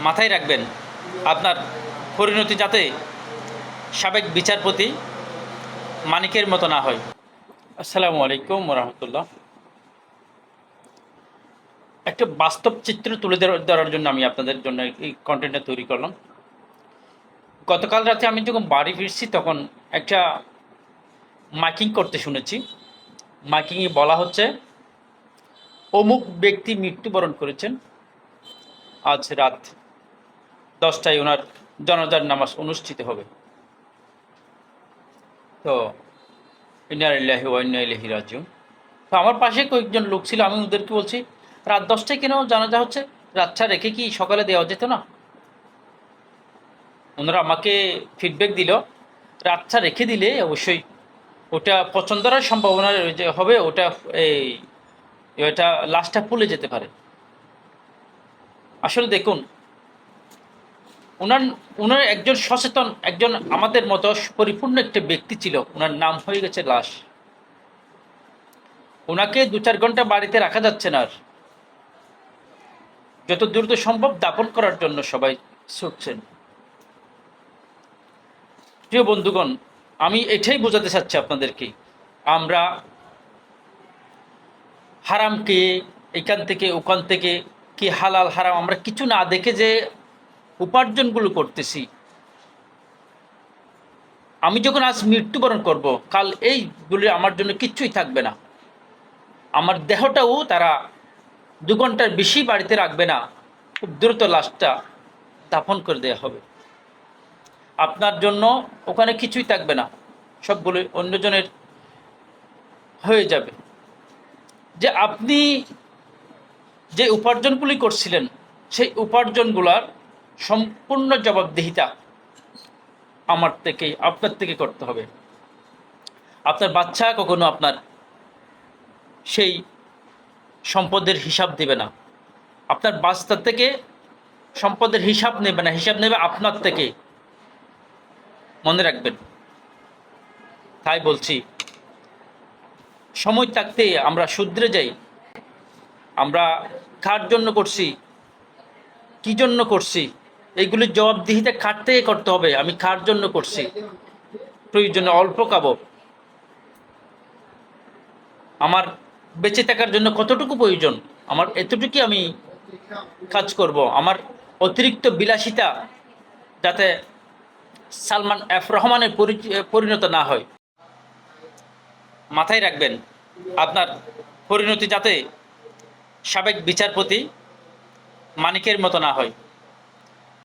মাথায় রাখবেন, আপনার পরিণতি যাতে সাবেক বিচারপতি মানিকের মতো না হয়। আসসালামু আলাইকুম রহমতুল্লাহ একটা বাস্তব চিত্র তুলে ধর- ধরার জন্য আমি আপনাদের জন্য এই কন্টেন্টটা তৈরি করলাম। গতকাল রাতে আমি যখন বাড়ি ফিরছি তখন একটা মাইকিং করতে শুনেছি। মাইকিংয়ে বলা হচ্ছে, অমুক ব্যক্তি মৃত্যুবরণ করেছেন। আজ রাত দশটায় ওনার জনজার নামাজ অনুষ্ঠিত হবে। তো ইনারিল্লাহি ওয়াইনাইলাহি রাজিউন। তো আমার পাশে কয়েকজন লোক ছিল, আমি ওদেরকে বলছি, রাত দশটায় কেন জানাজা হচ্ছে? রাতটা রেখে কি সকালে দেওয়া যেত না? ওনারা আমাকে ফিডব্যাক দিল রাতটা রেখে দিলে অবশ্যই ওটা পছন্দের সম্ভাবনা হবে ওটা এই, ওটা লাশটা পুলে যেতে পারে। আসলে দেখুন ওনার ওনার একজন সচেতন, একজন আমাদের মতো পরিপূর্ণ একটা ব্যক্তি ছিল। ওনার নাম হয়ে গেছে লাশ। ওনাকে দু চার ঘণ্টা বাড়িতে রাখা যাচ্ছে না আর। যত দ্রুত সম্ভব দাপন করার জন্য সবাই ছুটছেন। প্রিয় বন্ধুগণ, আমি এটাই বোঝাতে চাচ্ছি আপনাদেরকে। আমরা হারামকে, এখান থেকে, ওখান থেকে, কি হালাল, হারাম, আমরা কিছু না দেখে যে উপার্জনগুলো করতেছি। আমি যখন আজ মৃত্যুবরণ করব, কাল এইগুলি আমার জন্য কিচ্ছুই থাকবে না। আমার দেহটাও তারা দু ঘণ্টার বেশি বাড়িতে রাখবে না। খুব দ্রুত লাশটা দাফন করে দেওয়া হবে। আপনার জন্য ওখানে কিছুই থাকবে না। সবগুলো অন্যজনের হয়ে যাবে। যে আপনি যে উপার্জনগুলি করছিলেন, সেই উপার্জনগুলার সম্পূর্ণ জবাবদিহিতা আমার থেকে, আপনার থেকে করতে হবে। আপনার বাচ্চা কখনো আপনার সেই সম্পদের হিসাব দেবে না। আপনার বাচ্চা থেকে সম্পদের হিসাব নেবে না, হিসাব নেবে আপনার থেকে। মনে রাখবেন। তাই বলছি, সময় থাকতে আমরা শুধরে যাই। আমরা কার জন্য করছি? কি জন্য করছি? এইগুলির জবাবদিহিতে থেকে করতে হবে, আমি কার জন্য করছি। প্রয়োজনে অল্প খাব। আমার বেঁচে থাকার জন্য কতটুকু প্রয়োজন? আমার এতটুকু আমি কাজ করব। আমার অতিরিক্ত বিলাসিতা যাতে সালমান এফ রহমানের পরিণত না হয়। মাথায় রাখবেন, আপনার পরিণতি যাতে সাবেক বিচারপতি মানিকের মতো না হয়।